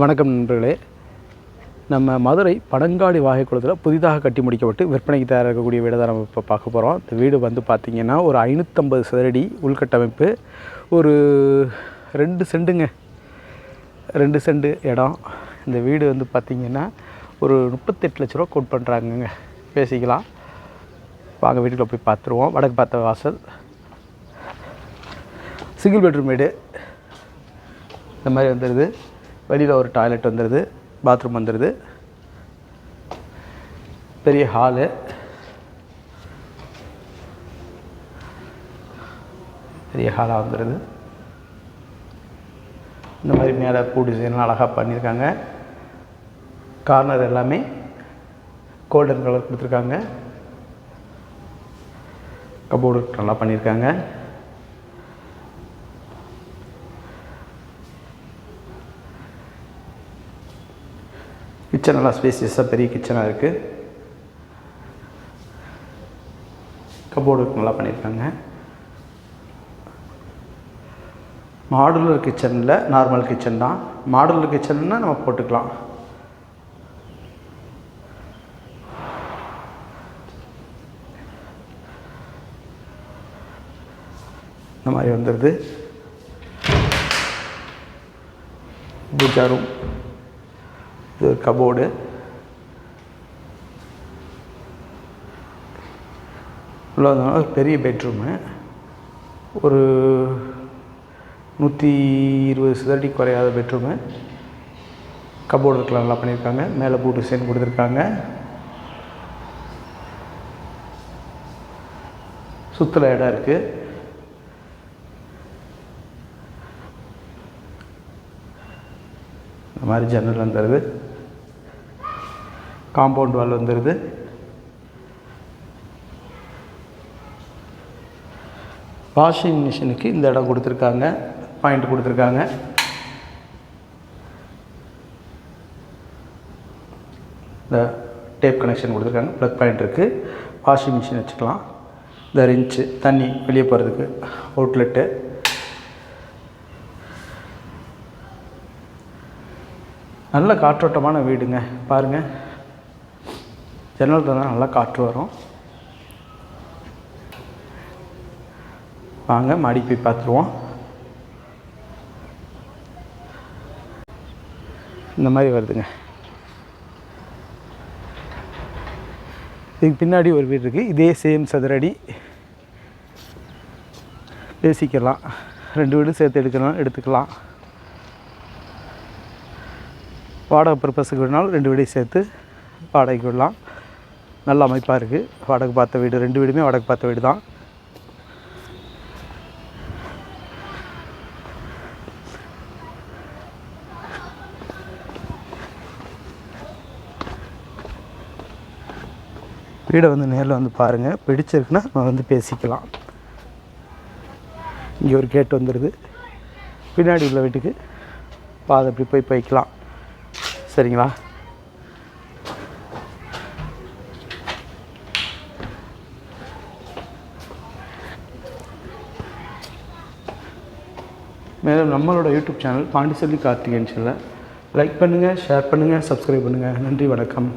வணக்கம் நண்பர்களே. நம்ம மதுரை பனங்காடி வாகைக்குளத்தில் புதிதாக கட்டி முடிக்கப்பட்டு விற்பனைக்கு தயாராக இருக்கக்கூடிய வீடு தான் நம்ம இப்போ பார்க்க போகிறோம் இந்த வீடு வந்து பார்த்திங்கன்னா ஒரு ஐநூற்றம்பது சதுரடி உள்கட்டமைப்பு. ஒரு ரெண்டு செண்டுங்க. ரெண்டு செண்டு இடம். இந்த வீடு வந்து பார்த்திங்கன்னா ஒரு முப்பத்தெட்டு லட்ச ரூபா கோட் பண்ணுறாங்கங்க பேசிக்கலாம். வாங்க வீட்டுக்குள்ள போய் பார்த்துருவோம் வடக்கு பார்த்த வாசல். சிங்கிள் பெட்ரூம் வீடு. இந்த மாதிரி வந்துடுது வெளியில் ஒரு டாய்லெட் வந்துடுது பாத்ரூம் வந்துடுது பெரிய ஹாலு. பெரிய ஹாலாக வந்துடுது இந்த மாதிரி மேலே பூ டிசைன்லாம் அழகாக பண்ணியிருக்காங்க. கார்னர் எல்லாமே கோல்டன் கலர் கொடுத்துருக்காங்க. கபோர்டு நல்லா பண்ணியிருக்காங்க. கிச்சன் நல்லா ஸ்பேசியஸாக பெரிய கிச்சனாக இருக்குது கபோர்டு நல்லா பண்ணியிருக்காங்க மாடுலர் கிச்சனில் நார்மல் கிச்சன் தான். மாடுலர் கிச்சன்னா நம்ம போட்டுக்கலாம். இந்த மாதிரி வந்துடுது பூஜா ரூம் இது ஒரு கபோர்டு உள்ளதுனால ஒரு பெரிய பெட்ரூமு ஒரு நூற்றி இருபது சதுரடி குறையாத பெட்ரூமு கபோர்டு இருக்கலாம் நல்லா பண்ணியிருக்காங்க. மேலே பூ டிசைன் கொடுத்துருக்காங்க. சுற்றுல இடம் இருக்குது இந்த மாதிரி ஜன்னல் வந்துடுது காம்பவுண்ட் வால் வந்துடுது வாஷிங் மிஷினுக்கு இந்த இடம் கொடுத்துருக்காங்க. பாயிண்ட் கொடுத்துருக்காங்க. இந்த டேப் கனெக்ஷன் கொடுத்துருக்காங்க. ப்ளக் பாயிண்ட் இருக்குது வாஷிங் மிஷின் வச்சுக்கலாம். இந்த ரிஞ்சு தண்ணி வெளியே போகிறதுக்கு அவுட்லெட்டு. நல்ல காற்றோட்டமான வீடுங்க. பாருங்கள் ஜன்னல் தான் நல்லா காற்று வரும். வாங்க மாடி போய் பார்த்துருவோம். இந்த மாதிரி வருதுங்க. இதுக்கு பின்னாடி ஒரு வீடு இருக்குது இதே சேம் சதுரடி. பேசிக்கலாம். ரெண்டு வீடும் சேர்த்து எடுக்கலாம் எடுத்துக்கலாம். வாடகை பர்பஸுக்கு வேணாலும் ரெண்டு வீடையும் சேர்த்து வாடகைக்கு விடலாம். நல்ல அமைப்பாக இருக்குது வடக்கு பார்த்த வீடு ரெண்டு வீடுமே வடக்கு பார்த்த வீடு தான். வீடை வந்து நேரில் வந்து பாருங்கள் பிடிச்சிருக்குன்னா நம்ம வந்து பேசிக்கலாம். இங்கே ஒரு கேட் வந்துடுது பின்னாடி உள்ள வீட்டுக்கு பாதை அப்படி போய் போய்க்கலாம். சரிங்களா? மேலும் நம்மளோட யூடியூப் சேனல் பாண்டிச்சேரி கார்த்திகேயன் சேனலை லைக் பண்ணுங்கள் ஷேர் பண்ணுங்கள் சப்ஸ்கிரைப் பண்ணுங்கள் நன்றி வணக்கம்.